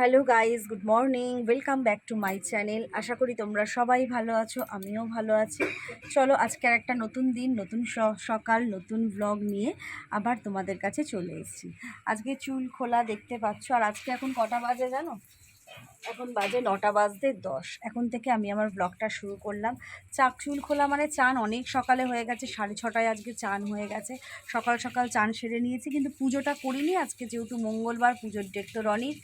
Hello guys good morning, welcome back to my channel. আশা করি তোমরা সবাই ভালো আছো, আমিও ভালো আছি। চলো আজকের একটা নতুন দিন, নতুন সকাল, নতুন ব্লগ নিয়ে আবার তোমাদের কাছে চলে এসেছি। আজকে চুল খোলা দেখতে পাচ্ছ, আর আজকে এখন কটা বাজে জানো? এখন বাজে নটা বাজতে দশ। এখন থেকে আমি আমার ব্লগটা শুরু করলাম। চাক চুল খোলা মানে চান, অনেক সকালে হয়ে গেছে, সাড়ে ছটায় আজকে চান হয়ে গেছে। সকাল সকাল চান সেরে নিয়েছি, কিন্তু পুজোটা করিনি আজকে, যেহেতু মঙ্গলবার, পুজোর ডেট তো রনির।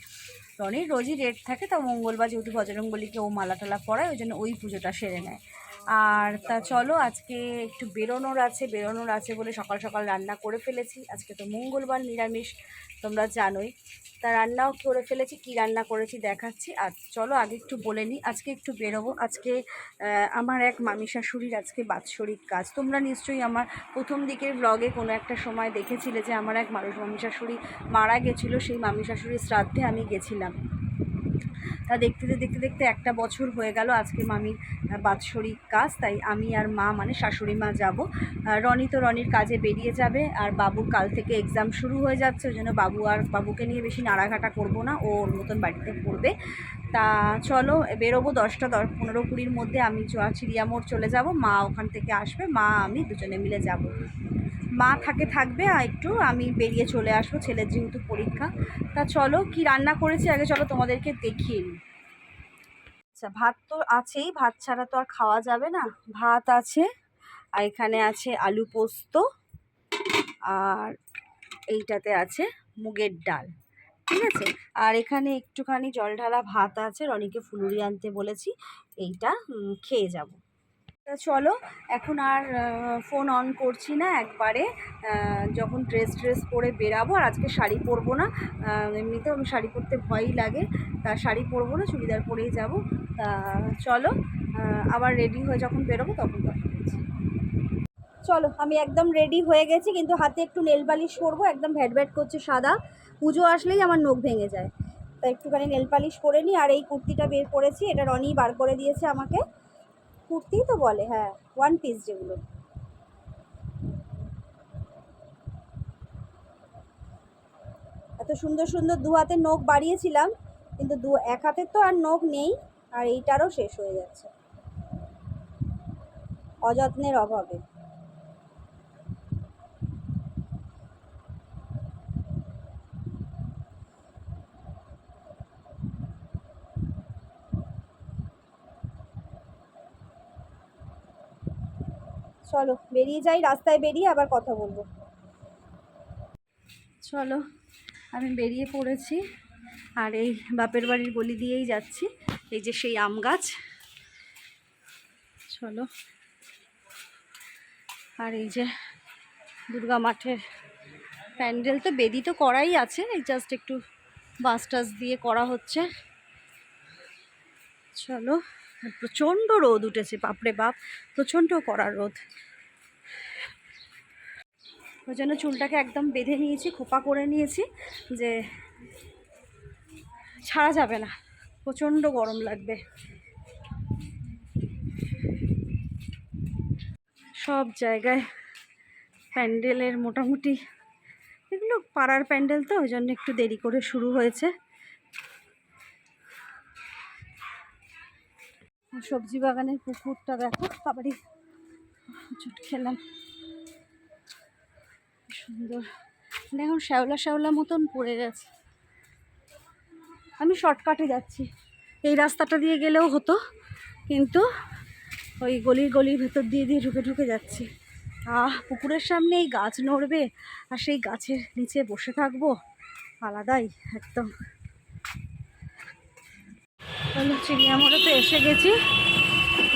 রনির রোজই রেট থাকে, তা মঙ্গলবার যেহেতু বজরঙ্গলিকে ও মালা টালা পড়ায় ওই জন্য ওই পুজোটা সেরে নেয়। আর তা চলো, আজকে একটু বেরোনোর আছে বেরোনোর আছে বলে সকাল সকাল রান্না করে ফেলেছি। আজকে তো মঙ্গলবার নিরামিষ, তোমরা জানোই। তা রান্নাও করে ফেলেছি, কি রান্না করেছি দেখাচ্ছি। আর চলো, আগে একটু বলে নিই, আজকে একটু বেরোবো। আজকে আমার এক মামি শাশুড়ির আজকে বাৎসরিক কাজ। তোমরা নিশ্চয়ই আমার প্রথম দিকের ব্লগে কোনো একটা সময় দেখেছিলে যে আমার এক মানুষ মামি শাশুড়ি মারা গেছিল, সেই মামি শাশুড়ির শ্রাদ্ধে আমি গেছিলাম। তা দেখতে দেখতে দেখতে একটা বছর হয়ে গেল আজকে মামির বাৎসরিক কাজ, তাই আমি আর মা মানে শাশুড়ি মা যাব। রনি তো রনির কাজে বেরিয়ে যাবে আর বাবু কাল থেকে এক্সাম শুরু হয়ে যাচ্ছে, ওই জন্য বাবু আর বাবুকে নিয়ে বেশি নাড়াঘাটা করব না, ও ওর মতন বাড়িতে পড়বে। তা চলো বেরোবো দশটা দশ, পনেরো কুড়ির মধ্যে আমি চ- চিড়িয়া মোড় চলে যাব, মা ওখান থেকে আসবে, মা আমি দুজনে মিলে যাব। মা থাকে, থাকবে, আর একটু আমি বেরিয়ে চলে আসব ছেলের যেহেতু পরীক্ষা। তা চলো, কি রান্না করেছি আগে চলো তোমাদেরকে দেখিয়ে নিই আচ্ছা ভাত তো আছেই, ভাত ছাড়া তো আর খাওয়া যাবে না। ভাত আছে, আর এখানে আছে আলু পোস্ত, আর এইটাতে আছে মুগের ডাল, ঠিক আছে? আর এখানে একটুখানি জল ঢালা ভাত আছে, রনিকে ফুলুরি আনতে বলেছি, এইটা খেয়ে যাব। চলো, এখন আর ফোন অন করছি না একবারে। যখন ড্রেস ট্রেস পরে বেরাবো, আর আজকে শাড়ি পরবো না এমনিতেও আমি শাড়ি পরতে ভয়ই লাগে, তা শাড়ি পরবো না, চুড়িদার পরেই যাব। তা চলো আবার রেডি হয়ে যখন বেরোবো, তখন কথা বলছি। চলো, আমি একদম রেডি হয়ে গেছি, কিন্তু হাতে একটু নেল পালিশ পরবো একদম ভ্যাট ভ্যাট করছে সাদা। পুজো আসলেই আমার নখ ভেঙে যায়। তা একটুখানি নেল পালিশ পরে নিই আর এই কুর্তিটা বের করেছি, এটা রনি বার করে দিয়েছে আমাকে। কুর্তি তো বলে হ্যাঁ ওয়ান পিস যেগুলো। এত সুন্দর সুন্দর দু হাতে নখ বাড়িয়েছিলাম, কিন্তু দু, এক হাতে তো আর নখ নেই, আর এইটারও শেষ হয়ে যাচ্ছে। অযত্নের অভাবে। চলো, বেরিয়ে যাই, রাস্তায় বেরিয়ে আবার কথা বলব। চলো, আমি বেরিয়ে পড়েছি, আর এই বাপের বাড়ির গলি দিয়েই যাচ্ছি, এই যে সেই আম গাছ। চলো, আর এই যে দুর্গা মাঠের প্যান্ডেল তো বেদি তো করাই আছে, এই জাস্ট একটু বাস টাস দিয়ে করা হচ্ছে। চলো প্রচণ্ড রোদ উঠেছে, বাপরে বাপ, প্রচণ্ড কড়া রোদ। ওই জন্য চুলটাকে একদম বেঁধে নিয়েছি, খোপা করে নিয়েছি যে ছাড়া যাবে না, প্রচণ্ড গরম লাগবে। সব জায়গায় প্যান্ডেলের মোটামুটি, এগুলো পাড়ার প্যান্ডেল তো, ওই জন্য একটু দেরি করে শুরু হয়েছে। সবজি বাগানের পুকুরটা দেখো বাবারই চুট খেলাম। সুন্দর। মানে এখন শ্যাওলা শ্যাওলা মতন পড়ে গেছে। আমি শর্টকাটে যাচ্ছি। এই রাস্তাটা দিয়ে গেলেও হতো, কিন্তু ওই গলির গলির ভেতর দিয়ে দিয়ে ঢুকে ঢুকে যাচ্ছি। আহ, পুকুরের সামনে এই গাছ নড়বে আর সেই গাছের নিচে বসে থাকব, আলাদাই একদম। চিড়িয়ামোড়ে তো এসে গেছি।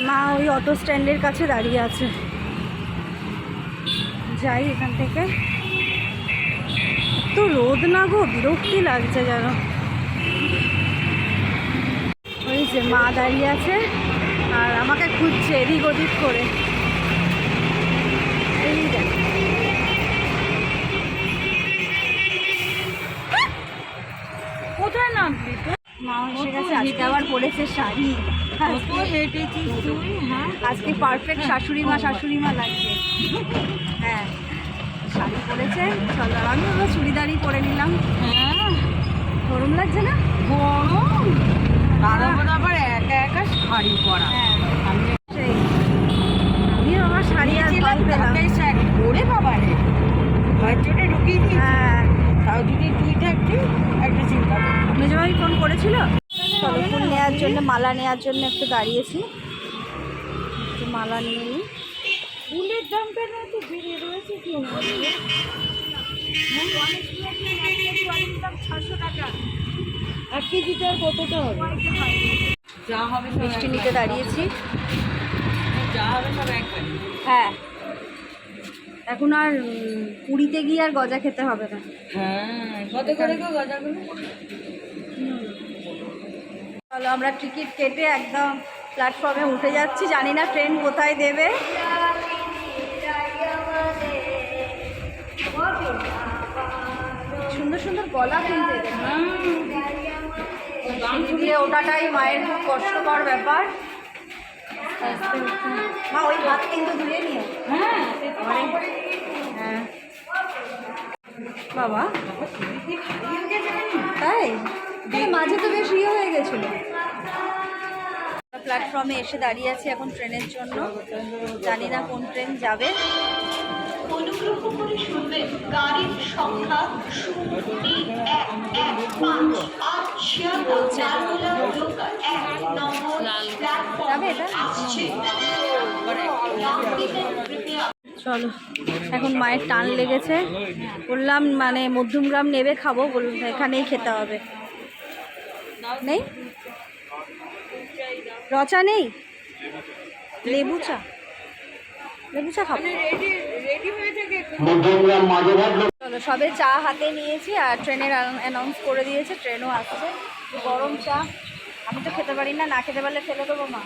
মা ওই অটো স্ট্যান্ডের কাছে দাঁড়িয়ে আছে। যাই এখান থেকে। তো রোদ না গো, বিরক্তি লাগছে যেন। ওই যে মা দাঁড়িয়ে আছে, আর আমাকে খুঁজছে এদিক ওদিক করে। এই দেখ। আজকে আবার পড়েছে শাড়ি। আজকে তুই হ্যাঁ? পারফেক্ট শাশুড়ি মা শাশুড়ি মা লাগছে হ্যাঁ শাড়ি পরেছে। চলো আমি ওগুলো চুড়িদারই পরে নিলাম। হ্যাঁ। গরম লাগছে না? গরম? তার আবার একা একা শাড়ি পরা। হ্যাঁ। আমি আমার শাড়ি আর পেলাম বাবা রে। বাচ্চাটা ঢুকিয়ে দিয়েছি। হ্যাঁ। তাও যদি তুই থাকতি একটা চিন্তা। মেজবাই ফোন করেছিল? জন্য মালা নেওয়ার জন্য একটু দাঁড়িয়েছি। একটু মালা নিয়ে নিই। ফুলের দাম কেন এত বেড়ে রয়েছে কি এক কেজিতে আর কতটা হবে? যা হবে মিষ্টি নিতে দাঁড়িয়েছি। যা হবে সব একবারে হ্যাঁ। এখন আর পুরীতে গিয়ে আর গজা খেতে হবে না। হ্যাঁ কত করে গজাগুলো? চলো আমরা টিকিট কেটে একদম প্ল্যাটফর্মে উঠে যাচ্ছি। জানি না ট্রেন কোথায় দেবে। সুন্দর সুন্দর গলা কিনতে ঝুলিয়ে ওঠাটাই মায়ের খুব কষ্টকর ব্যাপার। মা ওই হাত কিন্তু ধুয়ে নিও। হ্যাঁ হ্যাঁ। বাবা। তাই? মাঝে তো বেশ ইয়ে হয়ে গেছিল। প্ল্যাটফর্মে এসে দাঁড়িয়ে আছি এখন ট্রেনের জন্য। জানি না কোন ট্রেন যাবে। অনুগ্রহ করে শুনবেন গাড়ির সংখ্যা চলো এখন মায়ের টান লেগেছে। বললাম মানে মধ্যমগ্রাম নেবে খাব। বললাম এখানেই খেতে হবে। নেই? রচা নেই? লেবু চা। লেবু চা খাব। রেডি রেডি হয়ে থাকে চলো সবে চা হাতে নিয়েছি আর ট্রেনের অ্যানাউন্স করে দিয়েছে ট্রেনও আসছে। গরম চা। আমি তো খেতে পারি না না খেতে পারলে ফেলে দেবো মা।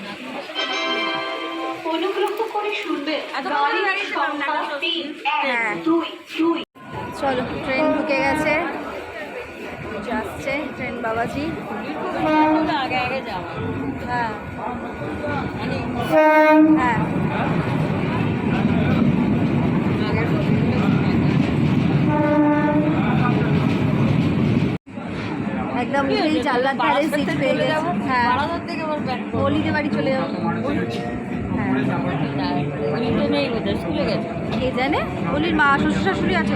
অনুগ্রহ করে তিন হ্যাঁ। চলো ট্রেন ঢুকে গেছে। যাচ্ছে ট্রেন বাবাজি আগে আগে যাওয়া হ্যাঁ হ্যাঁ একদম উঠেই জানলার ধারে সিট পেয়ে গেছে। হ্যাঁ। অলিতে বাড়ি চলে যাব। হ্যাঁ। কে জানে? অলির মা শ্বশুর শাশুড়ি আছে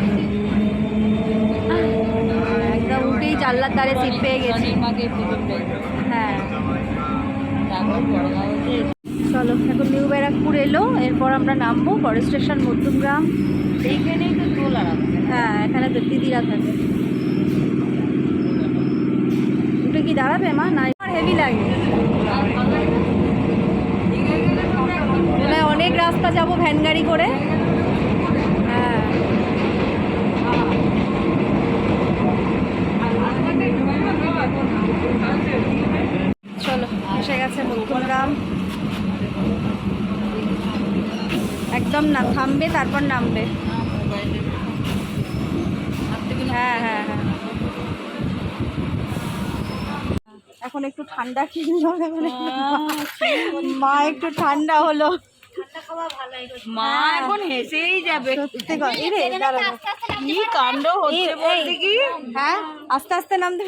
জানলার ধারে সিট পেয়ে গেছি। হ্যাঁ। বড় চলো এখন নিউ ব্যারাকপুর এলো এরপর আমরা নামবো পরের স্টেশন মধ্যমগ্রাম। এইখানেই তো দোল হ্যাঁ এখানে তো দিদিরা থাকে। উঠে কি দাঁড়াবে মা? না আমার হেভি লাগে। মানে অনেক রাস্তা যাব ভ্যান গাড়ি করে হ্যাঁ চলো এসে গেছে মধ্যমগ্রাম একদম না থামবে তারপর নামবে। হ্যাঁ হ্যাঁ হ্যাঁ। এখন একটু ঠান্ডা কিনলো এখন মা একটু ঠান্ডা হলো। মা এখন হেসেই যাবে। সত্যি। কি কাণ্ড হচ্ছে বলতে কি? হ্যাঁ? আস্তে আস্তে নামতে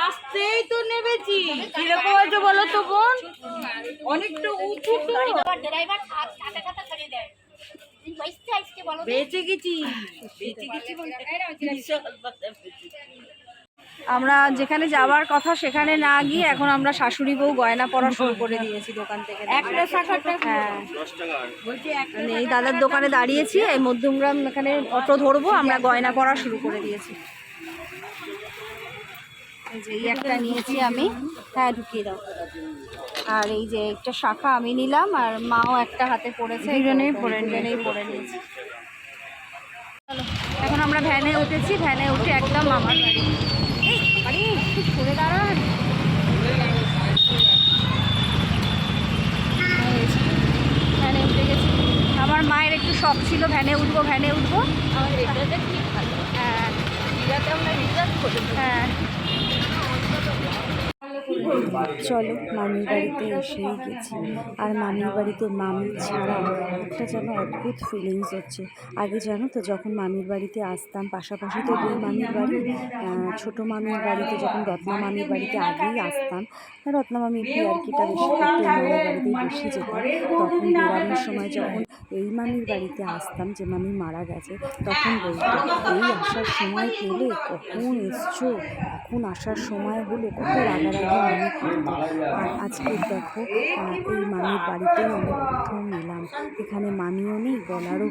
আসতেই তো নেবেছি কীরকম আছে বলো তো বোন? অনেকটা উঁচু তো। গেছি। বেঁচে গেছি বলতে বিশাল কথা বেঁচে। আমরা যেখানে যাওয়ার কথা সেখানে না গিয়ে এখন আমরা শাশুড়ি বউ গয়না পরা শুরু করে দিয়েছি দোকান থেকে। হ্যাঁ। মানে এই দাদার দোকানে দাঁড়িয়েছি এই মধ্যমগ্রাম এখানে অটো ধরবো আমরা গয়না পরা শুরু করে দিয়েছি। এই যে এই একটা নিয়েছি আমি। হ্যাঁ ঢুকিয়ে দাও। আর এই যে একটা শাখা আমি নিলাম আর মাও একটা হাতে পড়েছে। দুজনেই পরে দুজনেই পরে নিয়েছি। এখন আমরা ভ্যানে উঠেছি ভ্যানে উঠে একদম এই, বাড়ি। একটু সরে দাঁড়ান। ভ্যানে উঠে গেছি। আমার মায়ের একটু শখ ছিল ভ্যানে উঠবো ভ্যানে উঠবো। আমার এটাতে ঠিক ভালো। হ্যাঁ। আমরা রিজার্ভ হ্যাঁ। চলো, মামির বাড়িতে এসেই গেছি। আর মামির বাড়িতে মামি ছাড়া একটা যেন অদ্ভুত ফিলিংস হচ্ছে। আগে জানো তো, যখন মামির বাড়িতে আসতাম, পাশাপাশি তো দুই মামির বাড়ি ছোটো মামির বাড়িতে, যখন রত্না মামির বাড়িতে আগেই আসতাম, রত্না মামি একটু ইয়ার্কিটা বেশি করতে মামির বাড়িতেই বেশি যেতাম তখন বেড়ানোর সময় যখন এই মামির বাড়িতে আসতাম, যে মামি মারা গেছে, তখন বলতো, এই আসার সময় পেলে কখন এসছো? এখন আসার সময় হলো কত রাগারাগি আর আজকে দেখো এই মামির বাড়িতেই আমি প্রথম এলাম। এখানে মামিও নেই, বলারও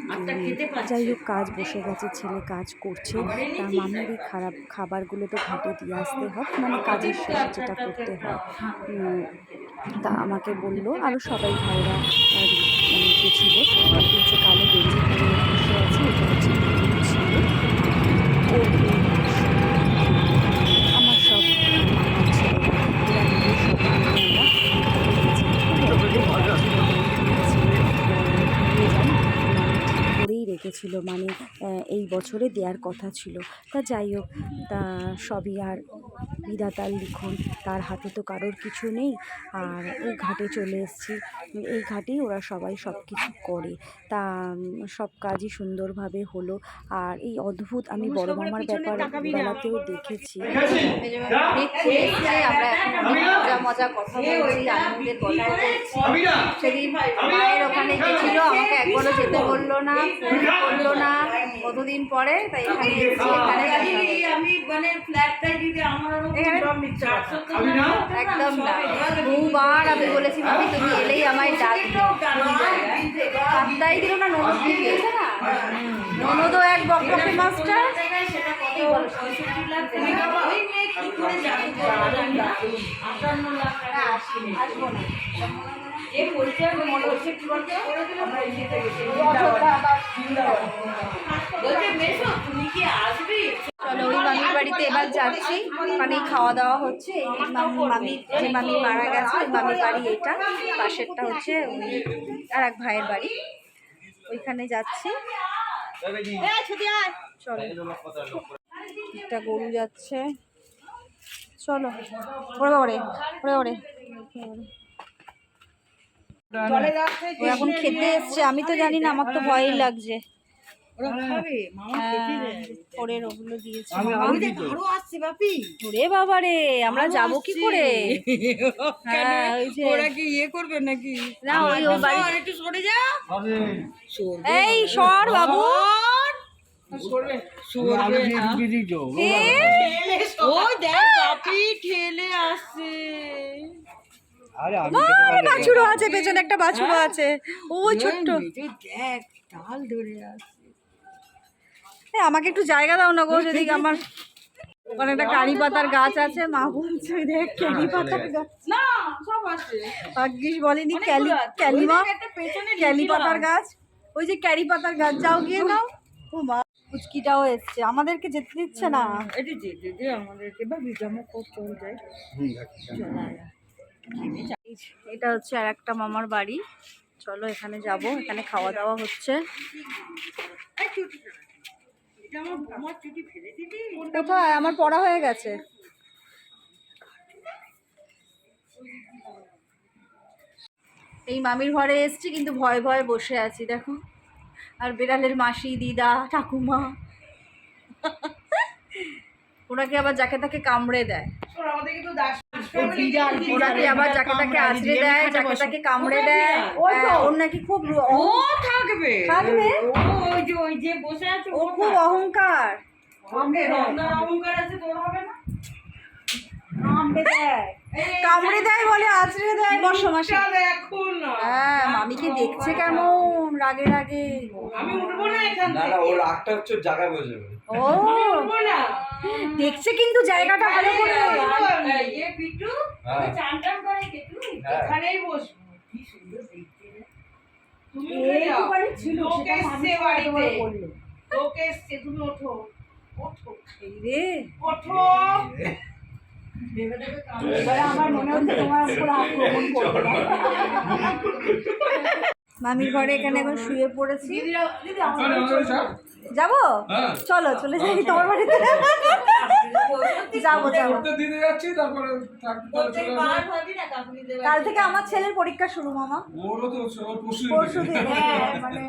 যাই হোক, কাজ বসে গেছে, ছেলে কাজ করছে। তা মামির এই খারাপ খাবারগুলো তো ঘাটে দিয়ে আসতে হয় মানে কাজের শেষে যেটা করতে হয়। তা আমাকে বলল আরও সবাই ভাইরা মানে গেছিল হচ্ছে কালো গেঞ্জি আছে, এটা হচ্ছে ও ছিল মানে এই বছরে দেওয়ার কথা ছিল। তা যাই হোক তা সবই আর বিধাতার লিখন। তার হাতে তো কারোর কিছু নেই। আর এই ঘাটে চলে এসেছি। এই ঘাটেই ওরা সবাই সব কিছু করে। তা সব কাজই সুন্দরভাবে হলো। আর এই অদ্ভুত আমি বড় মামার ব্যাপার বেলাতেও দেখেছি। সেদিন মায়ের ওখানে গেছিল, আমাকে একবারও যেতে বলল না, ফোন করল না। কতদিন পরে? তাই এখানে আমি মানে ফ্ল্যাটটাই যদি আমার। একদম না। বহুবার আমি বলেছি মামি তুমি এলেই আমায় ডাকবে। পাত্তাই দিল না ননদ দিয়ে গিয়েছে না? ননদও এক বকবকে মাস্টার। কি বলো, 65 লাখ টাকা ওই মেয়ে কি করে যাবে? আটান্ন লাখ টাকা আসেনি। আসব না। এ বলছে মনে হচ্ছে কি বলতো? আমরা ইয়েতে গেছি, বলছে মেসো তুমি কি আসবে? চলো ওই মামির বাড়িতে এবার যাচ্ছি। খাওয়া দাওয়া হচ্ছে। এই মামি মামি যে মামি মারা গেছে ওই মামির বাড়ি এটা। পাশেরটা হচ্ছে আর এক ভাইয়ের বাড়ি। ওইখানে যাচ্ছি। চলো। একটা গরু যাচ্ছে। চলো। ওরে ওরে ওরে ও এখন খেতে এসছে আমি তো জানি না আমার তো ভয়ই লাগছে। হ্যাঁ, ওগুলো দিয়েছে। মামা। আরও আসছে বাপি। ওরে বাবা রে আমরা যাব কি করে? ওই যে ওরা কি ইয়ে করবে নাকি? না ওই ওই বাড়ি একটু সরে যা। এই সর বাবু। এ, ও দেখ বাপি ঠেলে আসছে। বাছুরও আছে পেছনে একটা বাছুরও আছে। ওই ছোট্ট। দেখ তাল ধরে আসছে আমাকে একটু জায়গা দাও না গো যদি আমার ওখানে একটা কারি পাতার গাছ আছে। মা বলছে দেখ ক্যারি পাতার গাছ। না সব আছে ভাগ্যিস বলেনি ক্যালি ক্যালিমা ক্যালি পাতার গাছ। ওই যে ক্যারি পাতার গাছ যাও গিয়ে নাও। ও মা পুচকিটাও এসছে। আমাদেরকে যেতে দিচ্ছে না? এটি যেতে আমাদেরকে। বা বিজামা করতে যায় এটা হচ্ছে আর একটা মামার বাড়ি। চলো এখানে যাব, এখানে খাওয়া দাওয়া হচ্ছে। আমার পড়া হয়ে গেছে। এই মামির ঘরে এসছি, কিন্তু ভয়ে ভয়ে বসে আছি, দেখো। আর বিড়ালের মাসি, দিদা, ঠাকুমা। ওনাকে আবার যাকে তাকে কামড়ে দেয়? আবার যাকে তাকে আছড়ে দেয় যাকে তাকে কামড়ে দেয় হ্যাঁ, ওর নাকি খুব র- ও থাকবে। থাকবে? ওই যে ওই যে বসে আছে ও খুব অহংকার। অহংকার আছে তোর হবে না? কামড়ে দেয়। বলে আছড়ে দেয় বর্ষা মাসে হ্যাঁ মামিকে দেখছে কেমন রাগে রাগে। আমি উঠবো না এখান না না ওর রাগটা হচ্ছে ওর জায়গায় বসে ও। উঠবো না। দেখছে কিন্তু জায়গাটা ভালো করে। এই, ইয়ে পিটু হ্যাঁ। চান টান করে কেটু হ্যাঁ। এখানেই বসবো। কি সুন্দর দেখতে তুমি উঠে যাও। লোক এসছে বাড়িতে। লোক এসছে তুমি ওঠো। ওঠো। রে। ওঠো। আমার মনে হচ্ছে তোমার উপর আক্রমণ করবে। মামির ঘরে এখানে এখন শুয়ে পড়েছি। হ্যাঁ, যাব? চলো চলে যাই তোমার বাড়িতে। যাব যাব। কাল থেকে আমার ছেলের পরীক্ষা শুরু মামা। পরশু দিন হ্যাঁ, মানে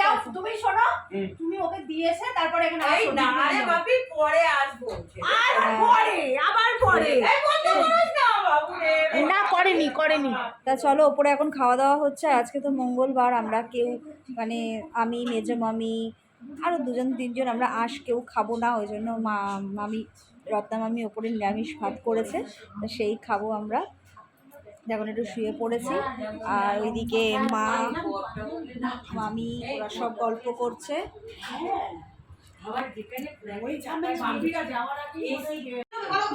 যাও তুমি শোনো তুমি ওকে দিয়েছে তারপরে এখানে এই না রে বাপি পরে আসব আর পরে আবার পরে। এই বন্ধ করিস না বাবু রে না করেনি করেনি। তা চলো ওপরে এখন খাওয়া দাওয়া হচ্ছে। আজকে তো মঙ্গলবার আমরা কেউ মানে আমি মেজো মামি আরও দুজন, তিনজন আমরা আঁশ কেউ খাব না, ওই জন্য মা, মামি, রত্না মামি ওপরে নিরামিষ ভাত করেছে, তো সেই খাব আমরা। যেমন একটু শুয়ে পড়েছি। আর ওইদিকে মা, মামি, ওরা সব গল্প করছে।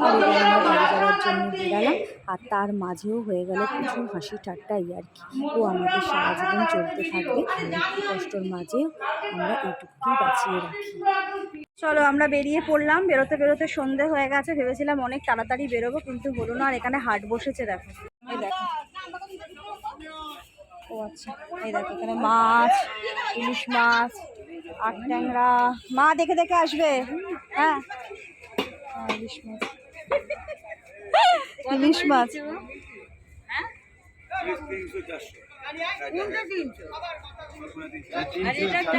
আর জন্য বেরালাম আর তার মাঝেও হয়ে গেল কিছু হাসি ঠাট্টা কি। ও আমাদের সারা জীবন চলতে থাকবে। কষ্টর মাঝেও আমরা এইটুকুই বাঁচিয়ে রাখি। চলো আমরা বেরিয়ে পড়লাম। বেরোতে বেরোতে সন্ধে হয়ে গেছে। ভেবেছিলাম অনেক তাড়াতাড়ি বেরোবো কিন্তু হলো না। আর এখানে হাট বসেছে দেখো। এই দেখো। ও আচ্ছা। এই দেখো এখানে মাছ ইলিশ মাছ আট ট্যাংরা। মা দেখে দেখে আসবে। হ্যাঁ, ইলিশ মাছ। ইলিশ মাছ?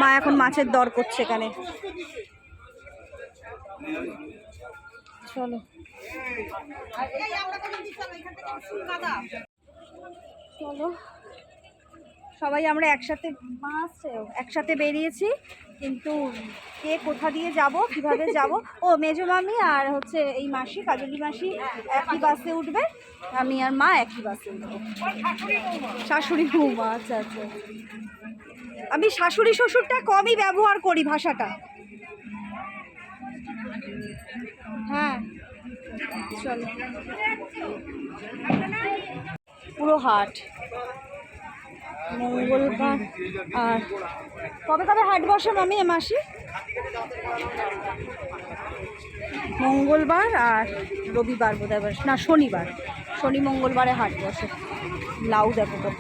মা এখন মাছের দর করছে এখানে। চলো। চলো। সবাই আমরা একসাথে মাছ একসাথে বেরিয়েছি, কিন্তু কে কোথা দিয়ে যাব, কীভাবে যাব? ও, মেজো মামি আর হচ্ছে এই মাসি, কাজলি মাসি, একই বাসে উঠবে, আমি আর মা একই বাসে উঠবো। শাশুড়ি বৌমা আচ্ছা আচ্ছা। আমি শাশুড়ি শ্বশুরটা কমই ব্যবহার করি ভাষাটা। হ্যাঁ চলো। পুরো হাট। মঙ্গলবার। আর কবে কবে হাট বসে মামি এ মাসি? মঙ্গলবার আর রবিবার বোধ হয় না, শনিবার। শনি মঙ্গলবারে হাট বসে। লাউ দেখো কত।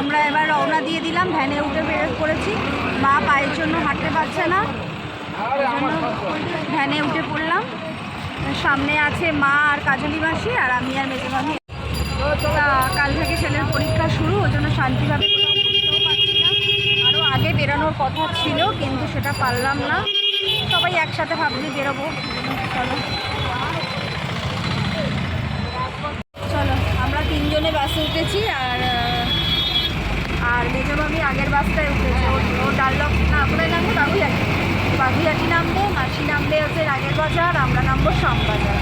আমরা এবার রওনা দিয়ে দিলাম, ভ্যানে উঠে বের করেছি। মা পায়ের জন্য হাঁটতে পারছে না। ভ্যানে উঠে পড়লাম। সামনে আছে মা আর কাজলি মাসি আর আমি আর মেজো মামি তা কাল থেকে ছেলের পরীক্ষা শুরু, ওই জন্য শান্তিভাবে আরও আগে বেরোনোর কথা ছিল, কিন্তু সেটা পারলাম না। সবাই একসাথে ভাবছি বেরোবো। চলো। চলো, আমরা তিনজনে বাসে উঠেছি আর আর মেজো মামি আগের বাসটায় উঠেছে। ও ডাল্লক না, কোথায় নামবে বাগুইয়াটি বাগুইয়াটি নামবে মাসি নামবে হচ্ছে রাগের বাজার, আমরা নামবো শ্যামবাজার।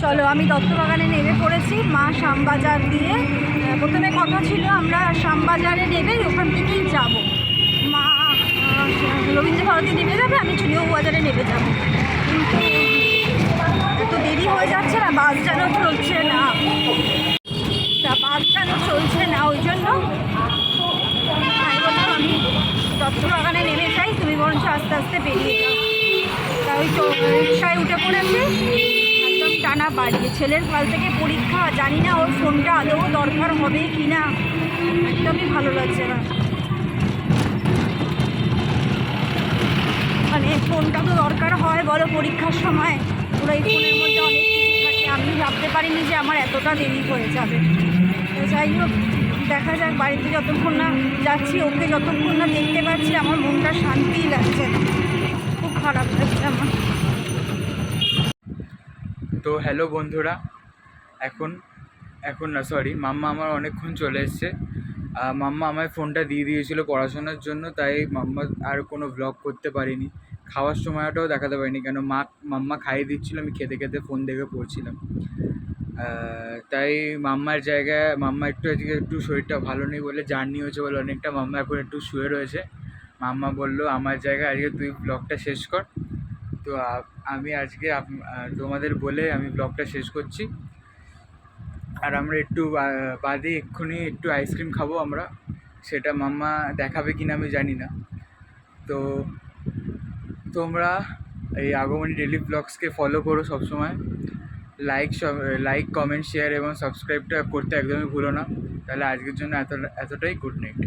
চলো, আমি দত্তবাগানে নেমে পড়েছি, মা শ্যামবাজার দিয়ে। প্রথমে কথা ছিল, আমরা শ্যামবাজারে নেবে ওখান থেকেই যাব। রবীন্দ্র ভারতী নেমে যাবে, আমি চুনিও বাজারে নেমে যাব। কিন্তু এত দেরি হয়ে যাচ্ছে না, বাস যেন চলছে না। তা বাস যেন চলছে না, ওই জন্য আমি দত্তবাগানে নেমে যাই, তুমি বরঞ্চ আস্তে আস্তে বেরিয়ে যাও। তা ওই রিক্সায় উঠে পড়েছি, একদম টানা বাড়িয়ে ছেলের কাল থেকে পরীক্ষা, জানি না ওর ফোনটা আদৌ দরকার হবে কি না, একদমই ভালো লাগছে না। ফোনটা তো দরকার হয় বলো পরীক্ষার সময়? ওরা এই ফোনের মধ্যে অনেক থাকে। আমি ভাবতে পারিনি যে আমার এতটা দেরি হয়ে যাবে। যাই হোক, দেখা যাক বাড়িতে যতক্ষণ না যাচ্ছি, ওকে যতক্ষণ না দেখতে পাচ্ছি, আমার মনটা শান্তিই লাগছে খুব খারাপ লাগছে আমার। তো হ্যালো বন্ধুরা, এখন এখন না সরি মাম্মা আমার অনেকক্ষণ চলে এসছে। মাম্মা আমায় ফোনটা দিয়ে দিয়েছিল পড়াশোনার জন্য, তাই মাম্মা আর কোনো ব্লগ করতে পারিনি। খাওয়ার সময়টাও দেখাতে পারিনি, কেন মা, মাম্মা খাইয়ে দিচ্ছিল, আমি খেতে খেতে ফোন দেখে পড়ছিলাম। তাই মাম্মার জায়গায়, মাম্মা একটু আজকে একটু শরীরটা ভালো নেই বলে জার্নি হয়েছে বলে অনেকটা মাম্মা এখন একটু শুয়ে রয়েছে। মাম্মা বলল, আমার জায়গায় আজকে তুই ব্লগটা শেষ কর। তো আমি আজকে তোমাদের বলে আমি ব্লগটা শেষ করছি। আর আমরা একটু বাদে এক্ষুনি একটু আইসক্রিম খাব আমরা। সেটা মাম্মা দেখাবে কিনা আমি জানি না। তো তোমরা এই আগমনী ডেলি ব্লগসকে ফলো করো সবসময়। লাইক লাইক কমেন্ট শেয়ার এবং সাবস্ক্রাইবটা করতে একদমই ভুলো না। তাহলে আজকের জন্য এত, এতটাই। Good night